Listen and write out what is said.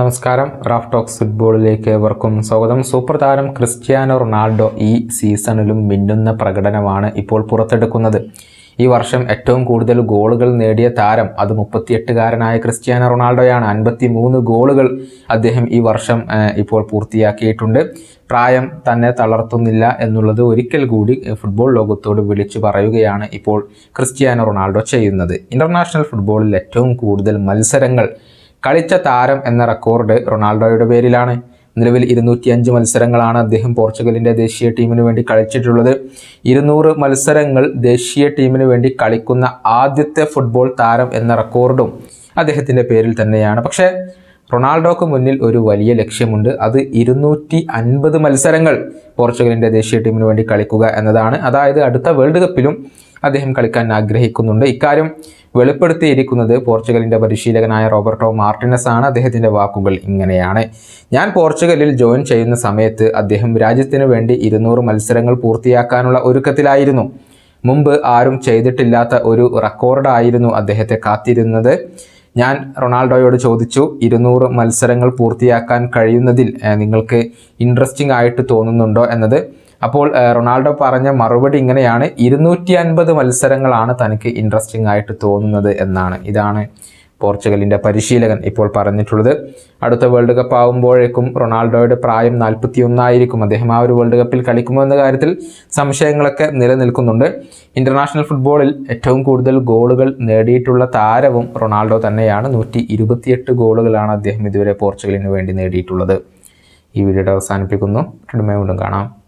നമസ്കാരം. Raf talks ഫുട്ബോളിലേക്ക് ഏവർക്കും സ്വാഗതം. സൂപ്പർ താരം ക്രിസ്ത്യാനോ റൊണാൾഡോ ഈ സീസണിലും മിന്നുന്ന പ്രകടനമാണ് ഇപ്പോൾ പുറത്തെടുക്കുന്നത്. ഈ വർഷം ഏറ്റവും കൂടുതൽ ഗോളുകൾ നേടിയ താരം അത് മുപ്പത്തിയെട്ടുകാരനായ ക്രിസ്ത്യാനോ റൊണാൾഡോയാണ്. അൻപത്തി മൂന്ന് ഗോളുകൾ അദ്ദേഹം ഈ വർഷം ഇപ്പോൾ പൂർത്തിയാക്കിയിട്ടുണ്ട്. പ്രായം തന്നെ തളർത്തുന്നില്ല എന്നുള്ളത് ഒരിക്കൽ കൂടി ഫുട്ബോൾ ലോകത്തോട് വിളിച്ചു പറയുകയാണ് ഇപ്പോൾ ക്രിസ്ത്യാനോ റൊണാൾഡോ ചെയ്യുന്നത്. ഇന്റർനാഷണൽ ഫുട്ബോളിൽ ഏറ്റവും കൂടുതൽ മത്സരങ്ങൾ കളിച്ച താരം എന്ന റെക്കോർഡ് റൊണാൾഡോയുടെ പേരിലാണ്. നിലവിൽ ഇരുന്നൂറ്റി അഞ്ച് മത്സരങ്ങളാണ് അദ്ദേഹം പോർച്ചുഗലിന്റെ ദേശീയ ടീമിന് വേണ്ടി കളിച്ചിട്ടുള്ളത്. ഇരുന്നൂറ് മത്സരങ്ങൾ ദേശീയ ടീമിന് വേണ്ടി കളിക്കുന്ന ആദ്യത്തെ ഫുട്ബോൾ താരം എന്ന റെക്കോർഡും അദ്ദേഹത്തിന്റെ പേരിൽ തന്നെയാണ്. പക്ഷേ റൊണാൾഡോക്ക് മുന്നിൽ ഒരു വലിയ ലക്ഷ്യമുണ്ട്. അത് ഇരുന്നൂറ്റി അൻപത് മത്സരങ്ങൾ പോർച്ചുഗലിന്റെ ദേശീയ ടീമിന് വേണ്ടി കളിക്കുക എന്നതാണ്. അതായത് അടുത്ത വേൾഡ് കപ്പിലും അദ്ദേഹം കളിക്കാൻ ആഗ്രഹിക്കുന്നുണ്ട്. ഇക്കാര്യം വെളിപ്പെടുത്തിയിരിക്കുന്നത് പോർച്ചുഗലിന്റെ പരിശീലകനായ റോബർട്ടോ മാർട്ടിനസ് ആണ് അദ്ദേഹത്തിന്റെ വാക്കുകൾ ഇങ്ങനെയാണ്. ഞാൻ പോർച്ചുഗലിൽ ജോയിൻ ചെയ്യുന്ന സമയത്ത് അദ്ദേഹം രാജ്യത്തിനു വേണ്ടി ഇരുന്നൂറ് മത്സരങ്ങൾ പൂർത്തിയാക്കാനുള്ള ഒരുക്കത്തിലായിരുന്നു. മുമ്പ് ആരും ചെയ്തിട്ടില്ലാത്ത ഒരു റെക്കോർഡായിരുന്നു അദ്ദേഹത്തെ കാത്തിരുന്നത്. ഞാൻ റൊണാൾഡോയോട് ചോദിച്ചു ഇരുന്നൂറ് മത്സരങ്ങൾ പൂർത്തിയാക്കാൻ കഴിയുന്നതിൽ നിങ്ങൾക്ക് ഇൻട്രസ്റ്റിംഗ് ആയിട്ട് തോന്നുന്നുണ്ടോ? എന്നത് അപ്പോൾ റൊണാൾഡോ പറഞ്ഞ മറുപടി ഇങ്ങനെയാണ്. ഇരുന്നൂറ്റി അൻപത് മത്സരങ്ങളാണ് തനിക്ക് ഇൻട്രസ്റ്റിംഗ് ആയിട്ട് തോന്നുന്നത് എന്നാണ്. ഇതാണ് പോർച്ചുഗലിന്റെ പരിശീലകൻ ഇപ്പോൾ പറഞ്ഞിട്ടുള്ളത്. അടുത്ത വേൾഡ് കപ്പ് ആകുമ്പോഴേക്കും റൊണാൾഡോയുടെ പ്രായം നാൽപ്പത്തി ഒന്നായിരിക്കും അദ്ദേഹം ആ ഒരു വേൾഡ് കപ്പിൽ കളിക്കുമോ എന്ന കാര്യത്തിൽ സംശയങ്ങളൊക്കെ നിലനിൽക്കുന്നുണ്ട്. ഇന്റർനാഷണൽ ഫുട്ബോളിൽ ഏറ്റവും കൂടുതൽ ഗോളുകൾ നേടിയിട്ടുള്ള താരവും റൊണാൾഡോ തന്നെയാണ്. നൂറ്റി ഇരുപത്തിയെട്ട് ഗോളുകളാണ് അദ്ദേഹം ഇതുവരെ പോർച്ചുഗലിന് വേണ്ടി നേടിയിട്ടുള്ളത്. ഈ വീഡിയോയുടെ അവസാനിപ്പിക്കുന്നു. വീണ്ടും കാണാം.